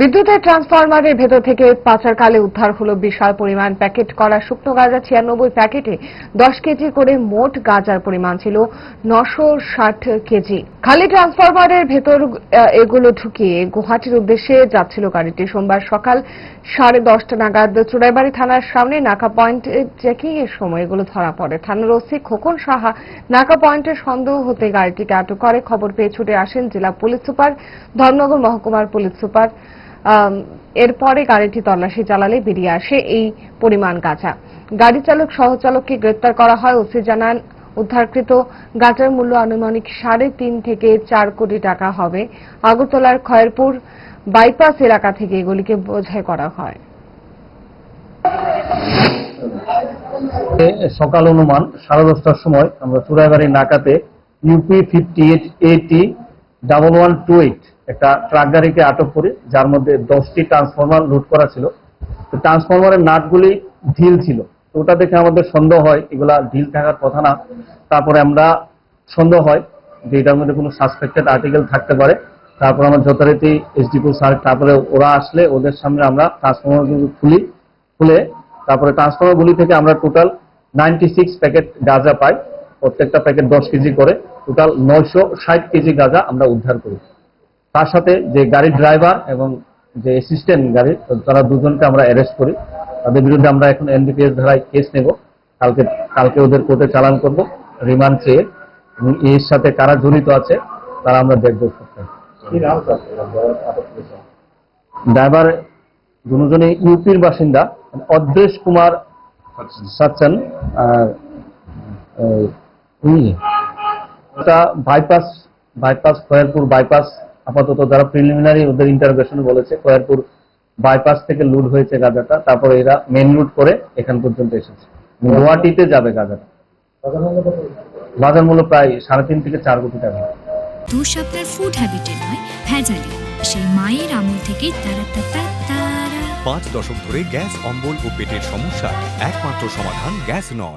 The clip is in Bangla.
বিদ্যুতের ট্রান্সফরমারের ভেতর থেকে পাচারকালে উদ্ধার হলো বিশাল পরিমাণ প্যাকেট। করা শুকনো গাঁজা ছিয়ানব্বই প্যাকেটে দশ কেজি করে মোট গাঁজার পরিমাণ ছিল নশো ষাট কেজি। খালি ট্রান্সফরমারের ভেতর এগুলো ঢুকিয়ে গুয়াহাটির উদ্দেশ্যে যাচ্ছিল গাড়িটি। সোমবার সকাল সাড়ে দশটা নাগাদ চুড়াইবাড়ি থানার সামনে নাকা পয়েন্টে চেকিং এর সময় এগুলো ধরা পড়ে। থানার ওসি খোকন সাহা নাকা পয়েন্টের সন্দেহ হতে গাড়িটিকে আটক করে। খবর পেয়ে ছুটে আসেন জেলা পুলিশ সুপার ধর্মনগর মহকুমার পুলিশ সুপার এরপরে গাড়িটি তল্লাশি চালালে বেরিয়ে আসে এই পরিমাণ গাঁজা গাড়ি চালক, সহচালককে গ্রেপ্তার করা হয় ওসি জানান, উদ্ধারকৃত গাঁজার মূল্য আনুমানিক সাড়ে তিন থেকে চার কোটি টাকা হবে। আগরতলার খয়েরপুর বাইপাস এলাকা থেকে এগুলিকে বোঝাই করা হয়। সকাল অনুমান সাড়ে দশটার সময় আমরা Churaibari নাকাতে UP fifty eight eighty double one two eight একটা ট্রাক গাড়িকে আটক করি, যার মধ্যে দশটি ট্রান্সফরমার লুট করা ছিল। তো ট্রান্সফরমারের নাটগুলি ঢিল ছিল। তো ওটা দেখে আমাদের সন্দেহ হয়, এগুলা ঢিল থাকার কথা না। তারপরে আমরা সন্দেহ হয় যে এটার মধ্যে কোনো সাসপেক্টেড আর্টিকেল থাকতে পারে। তারপর আমরা যথারীতি এসডিপি স্যার তারপরে ওরা আসলে ওদের সামনে আমরা ট্রান্সফরমার খুলি, খুলে তারপরে ট্রান্সফরমার গুলি থেকে আমরা টোটাল নাইনটি সিক্স প্যাকেট গাঁজা পাই। প্রত্যেকটা প্যাকেট দশ কেজি করে টোটাল নয়শো ষাট কেজি গাঁজা আমরা উদ্ধার করি তার সাথে যে গাড়ির ড্রাইভার এবং যে অ্যাসিস্ট্যান্ট গাড়ি তারা দুজনকে আমরা অ্যারেস্ট করি। তাদের বিরুদ্ধে আমরা এখন এনডিপিএস ধারায় কেস নেব। কালকে কালকে ওদের কোর্টে চালান করব রিমান্ড চেয়ে। এবং এর সাথে কারা জড়িত আছে তারা আমরা দেখব ড্রাইভার দুজনে ইউপির বাসিন্দা অদ্রেশ কুমার সচ্চন আর আহ, ওটা বাইপাস বাইপাস খয়েরপুর বাইপাস আপাতত যারা প্রিলিমিনারি ওদের ইন্টারভেশন বলেছে খয়েরপুর বাইপাস থেকে লুট হয়েছে গাঁজাটা তারপরে এরা মেন লুট করে এখান পর্যন্ত এসেছে। গুয়াহাটিতে যাবে গাঁজাটা। বাজার মূল্য প্রায় সাড়ে তিন থেকে চার কোটি টাকা। দোষ আপনার ফুড হ্যাবিটে নয় ভেজালে। সেই মায়ের আমল তারা তারা তারা পাঁচ দশক ধরে গ্যাস অম্বল ও পেটের সমস্যা একমাত্র সমাধান গ্যাস নল।